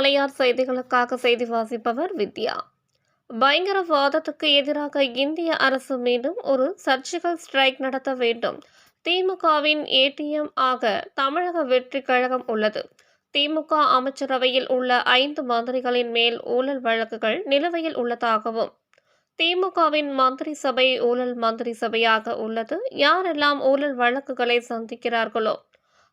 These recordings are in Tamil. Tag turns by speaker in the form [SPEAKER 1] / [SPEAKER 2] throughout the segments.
[SPEAKER 1] மலையார் செய்திகளுக்காக செய்தி வாசிப்பவர் வித்யா. பயங்கரவாதத்துக்கு எதிராக இந்திய அரசு மீண்டும் ஒரு சர்ஜிக்கல் ஸ்ட்ரைக் நடத்த வேண்டும். திமுகவின் ஏடிஎம் ஆக தமிழக வெற்றி கழகம் உள்ளது. திமுக அமைச்சரவையில் உள்ள ஐந்து மந்திரிகளின் மேல் ஊழல் வழக்குகள் நிலுவையில் உள்ளதாகவும் திமுகவின் மந்திரி சபை ஊழல் மந்திரி சபையாக உள்ளது. யாரெல்லாம் ஊழல் வழக்குகளை சந்திக்கிறார்களோ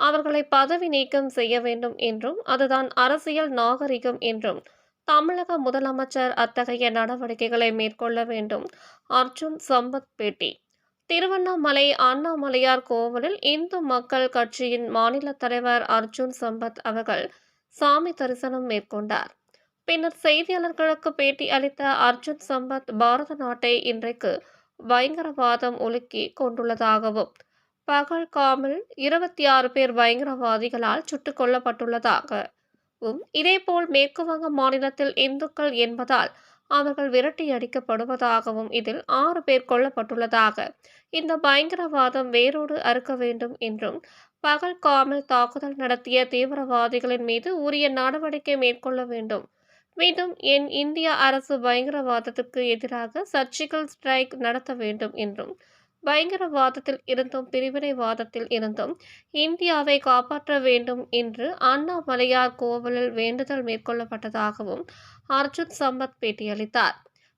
[SPEAKER 1] அவர்களை பதவி நீக்கம் செய்ய வேண்டும் என்றும் அதுதான் அரசியல் நாகரிகம் என்றும் தமிழக முதலமைச்சர் அத்தகைய நடவடிக்கைகளை மேற்கொள்ள வேண்டும். அர்ஜுன் சம்பத் பேட்டி. திருவண்ணாமலை அண்ணாமலையார் கோவிலில் இந்து மக்கள் கட்சியின் மாநில தலைவர் அர்ஜுன் சம்பத் அவர்கள் சாமி தரிசனம் மேற்கொண்டார். பின்னர் செய்தியாளர்களுக்கு பேட்டி அளித்த அர்ஜுன் சம்பத் பாரத நாட்டை இன்றைக்கு பயங்கரவாதம் ஒலுக்கி கொண்டுள்ளதாகவும் பகல்காமில் இருபத்தி ஆறு பேர் பயங்கரவாதிகளால் சுட்டுக் கொல்லப்பட்டுள்ளதாகவும் இதேபோல் மேற்குவங்க மாநிலத்தில் இந்துக்கள் என்பதால் அவர்கள் விரட்டி அடிக்கப்படுவதாகவும் இதில் ஆறு பேர் கொல்லப்பட்டுள்ளதாக. இந்த பயங்கரவாதம் வேரோடு அறுக்க வேண்டும் என்றும் பகல்காமில் தாக்குதல் நடத்திய தீவிரவாதிகளின் மீது உரிய நடவடிக்கை மேற்கொள்ள வேண்டும். மீண்டும் என் இந்திய அரசு பயங்கரவாதத்துக்கு எதிராக சர்ஜிக்கல் ஸ்ட்ரைக் நடத்த வேண்டும் என்றும் பயங்கரவாதத்தில் இருந்தும் பிரிவினைவாதத்தில் இருந்தும் இந்தியாவை காப்பாற்ற வேண்டும் என்று அண்ணாமலையார் கோவிலில் வேண்டுதல் மேற்கொள்ளப்பட்டதாகவும் அர்ஜுன் சம்பத் பேட்டியளித்தார்.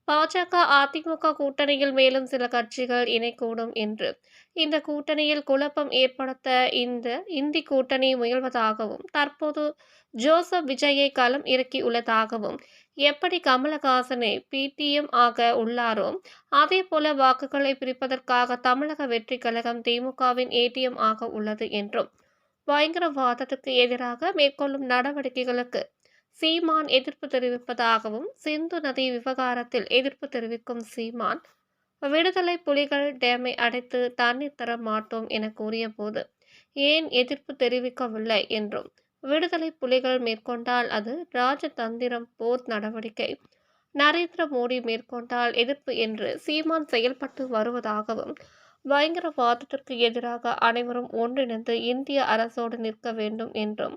[SPEAKER 1] பாஜக அதிமுக கூட்டணியில் மேலும் சில கட்சிகள் இணைக்கூடும் என்று இந்த கூட்டணியில் குழப்பம் ஏற்படுத்த இந்த இந்தி கூட்டணி முயல்வதாகவும் தற்போது ஜோசப் விஜயை களம் இறக்கியுள்ளதாகவும் எப்படி கமலஹாசனை பிடிஎம் ஆக உள்ளாரோ அதே போல வாக்குகளை பிரிப்பதற்காக தமிழக வெற்றி கழகம் திமுகவின் ஏடிஎம் ஆக உள்ளது என்றும் பயங்கரவாதத்துக்கு எதிராக மேற்கொள்ளும் நடவடிக்கைகளுக்கு சீமான் எதிர்ப்பு தெரிவிப்பதாகவும் சிந்து நதி விவகாரத்தில் எதிர்ப்பு தெரிவிக்கும் சீமான் விடுதலை புலிகள் டேமை அடைத்து தண்ணீர் தர மாட்டோம் என கூறிய போது ஏன் எதிர்ப்பு தெரிவிக்கவில்லை என்றும் விடுதலை புலிகள் மேற்கொண்டால் அது ராஜதந்திரம் போர் நடவடிக்கை. நரேந்திர மோடி மேற்கொண்டால் எதிர்ப்பு என்று சீமான் செயல்பட்டு வருவதாகவும் பயங்கரவாதத்திற்கு எதிராக அனைவரும் ஒன்றிணைந்து இந்திய அரசோடு நிற்க வேண்டும் என்றும்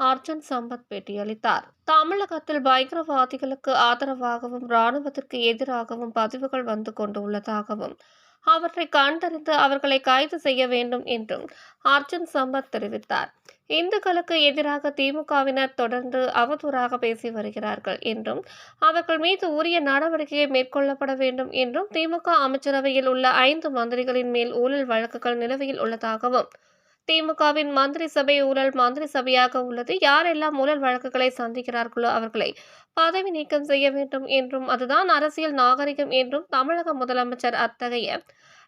[SPEAKER 1] அர்ஜுன் சம்பத் பேட்டியளித்தார். தமிழகத்தில் பயங்கரவாதிகளுக்கு ஆதரவாகவும் இராணுவத்திற்கு எதிராகவும் பதிவுகள் வந்து கொண்டுள்ளதாகவும் அவற்றை கண்டறிந்து அவர்களை கைது செய்ய வேண்டும் என்றும் அர்ஜுன் சம்பத் தெரிவித்தார். இந்துக்களுக்கு எதிராக திமுகவினர் தொடர்ந்து அவதூறாக பேசி வருகிறார்கள் என்றும் அவர்கள் மீது உரிய நடவடிக்கையை மேற்கொள்ளப்பட வேண்டும் என்றும் திமுக அமைச்சரவையில் உள்ள ஐந்து மந்திரிகளின் மேல் ஊழல் வழக்குகள் நிலுவையில் உள்ளதாகவும் திமுகவின் மந்திரி சபை ஊழல் மந்திரி சபையாக உள்ளது. யாரெல்லாம் ஊழல் வழக்குகளை சந்திக்கிறார்களோ அவர்களை பதவி நீக்கம் செய்ய வேண்டும் என்றும் அதுதான் அரசியல் நாகரிகம் என்றும் தமிழக முதலமைச்சர் அத்தகைய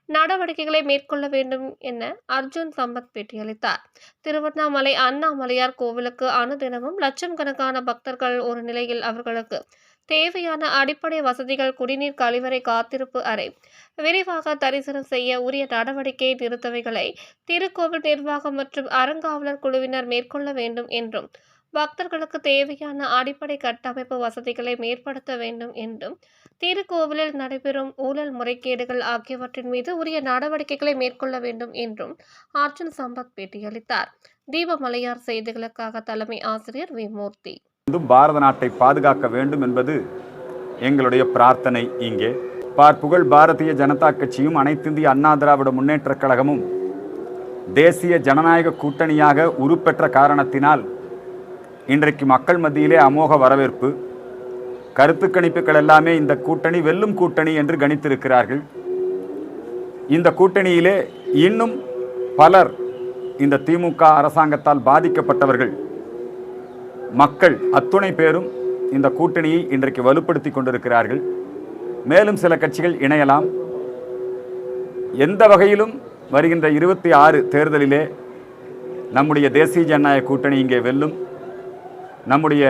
[SPEAKER 1] நடவடிக்கைகளை மேற்கொள்ள வேண்டும் என அர்ஜுன் சம்பத் பேட்டியளித்தார். திருவண்ணாமலை அண்ணாமலையார் கோவிலுக்கு அனுதினமும் லட்சம் கணக்கான பக்தர்கள் ஒரு நிலையில் அவர்களுக்கு தேவையான அடிப்படை வசதிகள் குடிநீர் கழிவறை காத்திருப்பு அறை. விரைவாக தரிசனம் செய்ய உரிய நடவடிக்கை நிறுத்தவைகளை திருக்கோவில் நிர்வாகம் மற்றும் அறங்காவலர் குழுவினர் மேற்கொள்ள வேண்டும் என்றும் பக்தர்களுக்கு தேவையான அடிப்படை கட்டமைப்பு வசதிகளை மேற்படுத்த வேண்டும் என்றும் திருக்கோவிலில் நடைபெறும் ஊழல் முறைகேடுகள் ஆகியவற்றின் மீது உரிய நடவடிக்கைகளை மேற்கொள்ள வேண்டும் என்றும் அர்ஜுன் சம்பத் பேட்டியளித்தார். தீபமலையார் செய்திகளுக்காக தலைமை ஆசிரியர் வி மூர்த்தி.
[SPEAKER 2] பாரத நாட்டை பாதுகாக்க வேண்டும் என்பது எங்களுடைய பிரார்த்தனை இங்கே. பார்ப்புகழ் பாரதிய ஜனதா கட்சியும் அனைத்திந்திய அண்ணா திராவிட முன்னேற்றக் கழகமும் தேசிய ஜனநாயக கூட்டணியாக உருப்பெற்ற காரணத்தினால் இன்றைக்கு மக்கள் மத்தியிலே அமோக வரவேற்பு. கருத்து கணிப்புகள் எல்லாமே இந்த கூட்டணி வெல்லும் கூட்டணி என்று கணித்திருக்கிறார்கள். இந்த கூட்டணியிலே இன்னும் பலர் இந்த திமுக அரசாங்கத்தால் பாதிக்கப்பட்டவர்கள். மக்கள் அத்துணை பேரும் இந்த கூட்டணியை இன்றைக்கு வலுப்படுத்தி கொண்டிருக்கிறார்கள். மேலும் சில கட்சிகள் இணையலாம். எந்த வகையிலும் வருகின்ற இருபத்தி ஆறு தேர்தலிலே நம்முடைய தேசிய ஜனநாயக கூட்டணி இங்கே வெல்லும். நம்முடைய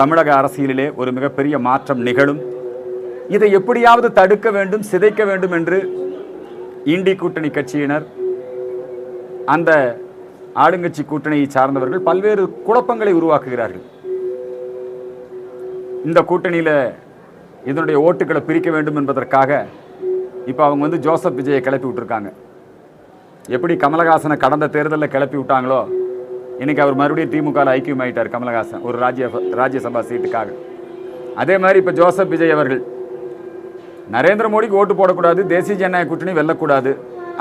[SPEAKER 2] தமிழக அரசியலிலே ஒரு மிகப்பெரிய மாற்றம் நிகழும். இதை எப்படியாவது தடுக்க வேண்டும் சிதைக்க வேண்டும் என்று இண்டி கூட்டணி கட்சியினர் அந்த ஆளுங்கட்சி கூட்டணியை சார்ந்தவர்கள் பல்வேறு குழப்பங்களை உருவாக்குகிறார்கள். இந்த கூட்டணியில் இதனுடைய ஓட்டுகளை பிரிக்க வேண்டும் என்பதற்காக இப்போ அவங்க வந்து ஜோசப் விஜயை கிளப்பி விட்டுருக்காங்க. எப்படி கமலஹாசனை கடந்த தேர்தலில் கிளப்பி விட்டாங்களோ இன்றைக்கி அவர் மறுபடியும் திமுக ஐக்கியம் ஆயிட்டார் கமலஹாசன் ஒரு ராஜ்ய ராஜ்யசபா சீட்டுக்காக. அதே மாதிரி இப்போ ஜோசப் விஜய் அவர்கள் நரேந்திர மோடிக்கு ஓட்டு போடக்கூடாது தேசிய ஜனநாயக கூட்டணி வெல்லக்கூடாது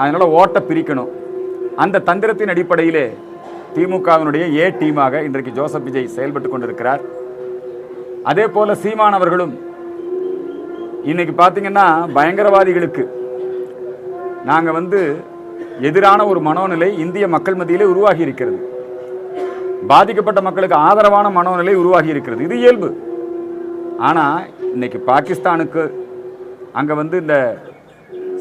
[SPEAKER 2] அதனால் ஓட்டை பிரிக்கணும். அந்த தந்திரத்தின் அடிப்படையிலே திமுகவினுடைய ஏ டீமாக இன்றைக்கு ஜோசப் விஜய் செயல்பட்டு கொண்டிருக்கிறார். அதே போல சீமான் அவர்களும் இன்னைக்கு பார்த்தீங்கன்னா பயங்கரவாதிகளுக்கு நாங்கள் வந்து எதிரான ஒரு மனோநிலை இந்திய மக்கள் மத்தியிலே உருவாகி இருக்கிறது. பாதிக்கப்பட்ட மக்களுக்கு ஆதரவான மனோநிலை உருவாகி இருக்கிறது. இது இயல்பு. ஆனால் இன்னைக்கு பாகிஸ்தானுக்கு அங்கே வந்து இந்த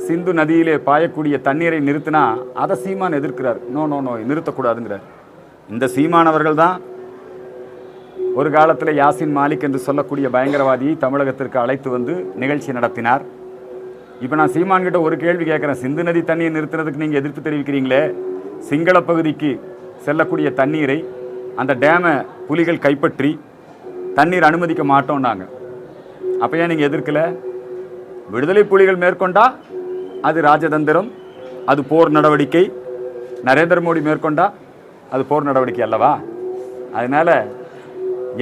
[SPEAKER 2] சிந்து நதியிலே பாயக்கூடிய தண்ணீரை நிறுத்தினா அதை சீமான் எதிர்க்கிறார். நோ நோ நோ நிறுத்தக்கூடாதுங்கிறார். இந்த சீமானவர்கள் தான் ஒரு காலத்தில் யாசின் மாலிக் என்று சொல்லக்கூடிய பயங்கரவாதியை தமிழகத்திற்கு அழைத்து வந்து நிகழ்ச்சி நடத்தினார். இப்போ நான் சீமான்கிட்ட ஒரு கேள்வி கேட்குறேன். சிந்து நதி தண்ணியை நிறுத்துறதுக்கு நீங்கள் எதிர்ப்பு தெரிவிக்கிறீங்களே? சிங்கள பகுதிக்கு செல்லக்கூடிய தண்ணீரை அந்த டேமை புலிகள் கைப்பற்றி தண்ணீர் அனுமதிக்க மாட்டோம்னாங்க. அப்போ ஏன் நீங்கள் எதிர்க்கல? விடுதலை புலிகள் மேற்கொண்டா அது ராஜதந்திரம் அது போர் நடவடிக்கை. நரேந்திர மோடி மேற்கொண்டா அது போர் நடவடிக்கை அல்லவா? அதனால்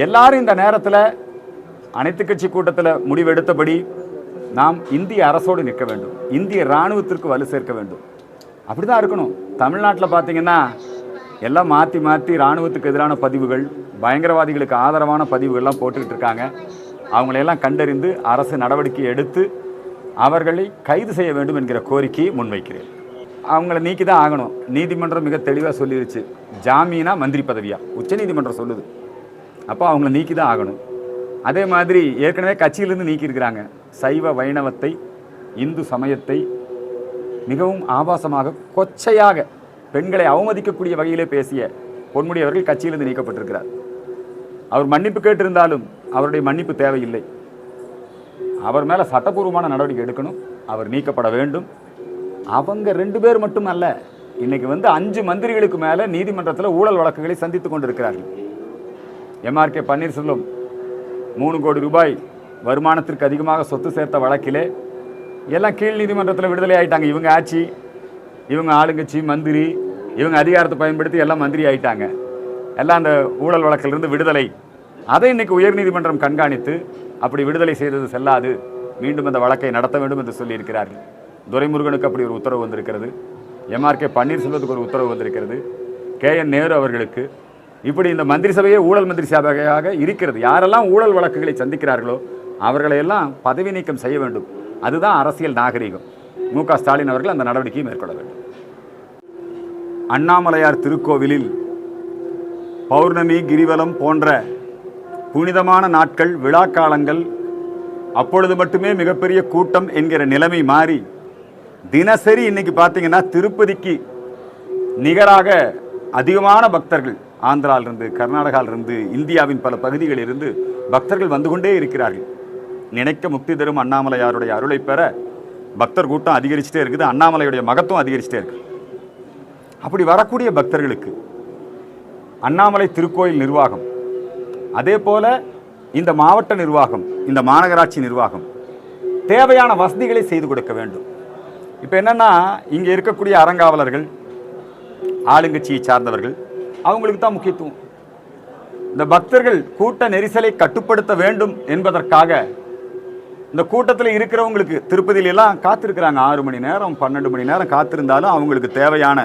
[SPEAKER 2] எல்லாரும் இந்த நேரத்தில் அனைத்து கட்சி கூட்டத்தில் முடிவெடுத்தபடி நாம் இந்திய அரசோடு நிற்க வேண்டும். இந்திய இராணுவத்திற்கு வலு சேர்க்க வேண்டும். அப்படிதான் இருக்கணும். தமிழ்நாட்டில் பார்த்தீங்கன்னா எல்லாம் மாற்றி மாற்றி இராணுவத்துக்கு எதிரான பதிவுகள் பயங்கரவாதிகளுக்கு ஆதரவான பதிவுகள்லாம் போட்டுக்கிட்டு இருக்காங்க. அவங்களையெல்லாம் கண்டறிந்து அரசு நடவடிக்கை எடுத்து அவர்களை கைது செய்ய வேண்டும் என்கிற கோரிக்கையை முன்வைக்கிறேன். அவங்கள நீக்கி தான் ஆகணும். நீதிமன்றம் மிக தெளிவாக சொல்லிருச்சு. ஜாமீனா மந்திரி பதவியா? உச்சநீதிமன்றம் சொல்லுது. அப்போ அவங்கள நீக்கி தான் ஆகணும். அதே மாதிரி ஏற்கனவே கட்சியிலிருந்து நீக்கியிருக்கிறாங்க. சைவ வைணவத்தை இந்து சமயத்தை மிகவும் ஆபாசமாக கொச்சையாக பெண்களை அவமதிக்கக்கூடிய வகையிலே பேசிய பொன்முடி அவர்கள் கட்சியிலிருந்து நீக்கப்பட்டிருக்கிறார். அவர் மன்னிப்பு கேட்டிருந்தாலும் அவருடைய மன்னிப்பு தேவையில்லை. அவர் மேலே சட்டப்பூர்வமான நடவடிக்கை எடுக்கணும். அவர் நீக்கப்பட வேண்டும். அவங்க ரெண்டு பேர் மட்டும் அல்ல இன்னைக்கு வந்து அஞ்சு மந்திரிகளுக்கு மேலே நீதிமன்றத்தில் ஊழல் வழக்குகளை சந்தித்து கொண்டிருக்கிறார்கள். எம்ஆர்கே பன்னீர்செல்வம் மூணு கோடி ரூபாய் வருமானத்திற்கு அதிகமாக சொத்து சேர்த்த வழக்கிலே எல்லாம் கீழ் நீதிமன்றத்தில் விடுதலை ஆயிட்டாங்க. இவங்க ஆட்சி இவங்க ஆளுங்கட்சி மந்திரி இவங்க அதிகாரத்தை பயன்படுத்தி எல்லாம் மந்திரி ஆயிட்டாங்க. எல்லாம் அந்த ஊழல் வழக்கிலிருந்து விடுதலை. அதை இன்னைக்கு உயர்நீதிமன்றம் கண்காணித்து அப்படி விடுதலை செய்தது செல்லாது. மீண்டும் அந்த வழக்கை நடத்த வேண்டும் என்று சொல்லியிருக்கிறார்கள். துரைமுருகனுக்கு அப்படி ஒரு உத்தரவு வந்திருக்கிறது. எம்ஆர்கே பன்னீர்செல்வத்துக்கு ஒரு உத்தரவு வந்திருக்கிறது. கே என் நேரு அவர்களுக்கு இப்படி இந்த மந்திரி சபையே ஊழல் மந்திரி சபையாக இருக்கிறது. யாரெல்லாம் ஊழல் வழக்குகளை சந்திக்கிறார்களோ அவர்களையெல்லாம் பதவி நீக்கம் செய்ய வேண்டும். அதுதான் அரசியல் நாகரீகம். மு க ஸ்டாலின் அவர்கள் அந்த நடவடிக்கையை மேற்கொள்ள வேண்டும். அண்ணாமலையார் திருக்கோவிலில் பௌர்ணமி கிரிவலம் போன்ற புனிதமான நாட்கள் விழாக்காலங்கள் அப்பொழுது மட்டுமே மிகப்பெரிய கூட்டம் என்கிற நிலைமை மாறி தினசரி இன்னைக்கு பார்த்தீங்கன்னா திருப்பதிக்கு நிகராக அதிகமான பக்தர்கள் ஆந்திராவிலிருந்து கர்நாடகாவிலிருந்து இந்தியாவின் பல பகுதிகளில் இருந்து பக்தர்கள் வந்து கொண்டே இருக்கிறார்கள். நினைக்க முக்தி தரும் அண்ணாமலையாருடைய அருளை பெற பக்தர் கூட்டம் அதிகரிச்சுட்டே இருக்குது அண்ணாமலையுடைய மகத்துவம் அதிகரிச்சுட்டே இருக்கு. அப்படி வரக்கூடிய பக்தர்களுக்கு அண்ணாமலை திருக்கோயில் நிர்வாகம் அதே போல இந்த மாவட்ட நிர்வாகம் இந்த மாநகராட்சி நிர்வாகம் தேவையான வசதிகளை செய்து கொடுக்க வேண்டும். இப்போ என்னென்னா இங்கே இருக்கக்கூடிய அறங்காவலர்கள் ஆளுங்கட்சியை சார்ந்தவர்கள் அவங்களுக்கு தான் முக்கியத்துவம். இந்த பக்தர்கள் கூட்ட நெரிசலை கட்டுப்படுத்த வேண்டும் என்பதற்காக இந்த கூட்டத்தில் இருக்கிறவங்களுக்கு திருப்பதியிலெல்லாம் காத்திருக்கிறாங்க. ஆறு மணி நேரம் பன்னெண்டு மணி நேரம் காத்திருந்தாலும் அவங்களுக்கு தேவையான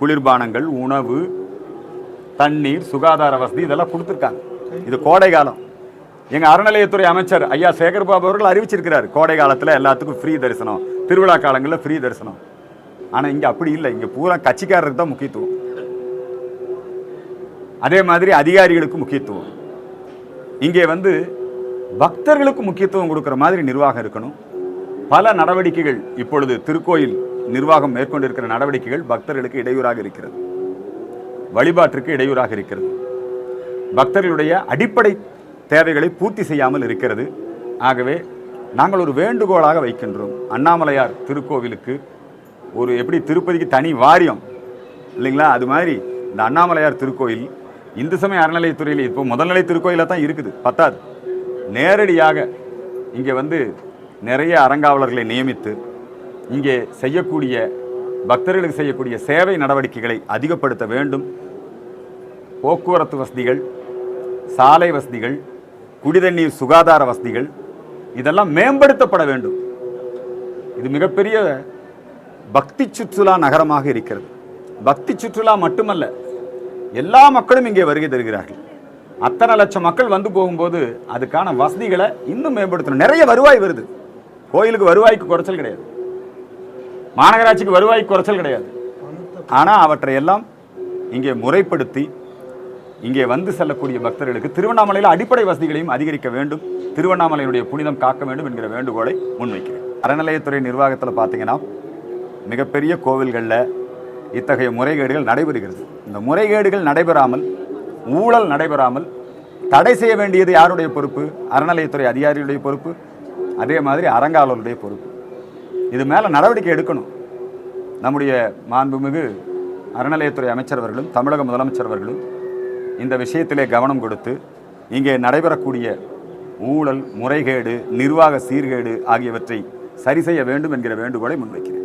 [SPEAKER 2] குளிர்பானங்கள் உணவு தண்ணீர் சுகாதார வசதி இதெல்லாம் கொடுத்துருக்காங்க. இது கோடை காலம். எங்கள் அறநிலையத்துறை அமைச்சர் ஐயா சேகர்பாபு அவர்கள் அறிவிச்சிருக்கிறார் கோடை காலத்தில் எல்லாத்துக்கும் ஃப்ரீ தரிசனம். திருவிழா காலங்களில் ஃப்ரீ தரிசனம். ஆனால் இங்கே அப்படி இல்லை இங்கே பூரா கட்சிக்காரருக்கு தான் முக்கியத்துவம். அதே மாதிரி அதிகாரிகளுக்கு முக்கியத்துவம். இங்கே வந்து பக்தர்களுக்கு முக்கியத்துவம் கொடுக்குற மாதிரி நிர்வாகம் இருக்கணும். பல நடவடிக்கைகள் இப்பொழுது திருக்கோயில் நிர்வாகம் மேற்கொண்டிருக்கிற நடவடிக்கைகள் பக்தர்களுக்கு இடையூறாக இருக்கிறது. வழிபாட்டிற்கு இடையூறாக இருக்கிறது. பக்தர்களுடைய அடிப்படை தேவைகளை பூர்த்தி செய்யாமல் இருக்கிறது. ஆகவே நாங்கள் ஒரு வேண்டுகோளாக வைக்கின்றோம். அண்ணாமலையார் திருக்கோவிலுக்கு ஒரு எப்படி திருப்பதிக்கு தனி வாரியம் இல்லைங்களா? அது மாதிரி இந்த அண்ணாமலையார் திருக்கோயில் இந்து சமய அறநிலையத்துறையில் இப்போ முதல்நிலை திருக்கோயிலாக தான் இருக்குது. பத்தாது. நேரடியாக இங்கே வந்து நிறைய அறங்காவலர்களை நியமித்து இங்கே செய்யக்கூடிய பக்தர்களுக்கு செய்யக்கூடிய சேவை நடவடிக்கைகளை அதிகப்படுத்த வேண்டும். போக்குவரத்து வசதிகள் சாலை வசதிகள் குடிதண்ணீர் சுகாதார வசதிகள் இதெல்லாம் மேம்படுத்தப்பட வேண்டும். இது மிகப்பெரிய பக்தி சுற்றுலா நகரமாக இருக்கிறது. பக்தி சுற்றுலா மட்டுமல்ல எல்லா மக்களும் இங்கே வருகை தருகிறார்கள். அத்தனை லட்சம் மக்கள் வந்து போகும்போது அதுக்கான வசதிகளை இன்னும் மேம்படுத்தணும். நிறைய வருவாய் வருது. கோயிலுக்கு வருவாய்க்கு குறைச்சல் கிடையாது. மாநகராட்சிக்கு வருவாய்க்கு குறைச்சல் கிடையாது. ஆனால் அவற்றை எல்லாம் இங்கே முறைப்படுத்தி இங்கே வந்து செல்லக்கூடிய பக்தர்களுக்கு திருவண்ணாமலையில் அடிப்படை வசதிகளையும் அதிகரிக்க வேண்டும். திருவண்ணாமலையினுடைய புனிதம் காக்க வேண்டும் என்கிற வேண்டுகோளை முன்வைக்கிறேன். அறநிலையத்துறை நிர்வாகத்தில் பார்த்தீங்கன்னா மிகப்பெரிய கோவில்களில் இத்தகைய முறைகேடுகள் நடைபெறுகிறது. இந்த முறைகேடுகள் நடைபெறாமல் ஊழல் நடைபெறாமல் தடை செய்ய வேண்டியது யாருடைய பொறுப்பு? அறநிலையத்துறை அதிகாரியுடைய பொறுப்பு. அதே மாதிரி அறங்காவலருடைய பொறுப்பு. இது மேலே நடவடிக்கை எடுக்கணும். நம்முடைய மாண்புமிகு அறநிலையத்துறை அமைச்சர் அவர்களும் தமிழக முதலமைச்சர் அவர்களும் இந்த விஷயத்திலே கவனம் கொடுத்து இங்கே நடைபெறக்கூடிய ஊழல் முறைகேடு நிர்வாக சீர்கேடு ஆகியவற்றை சரி செய்ய வேண்டும் என்கிற வேண்டுகோளை முன்வைக்கிறேன்.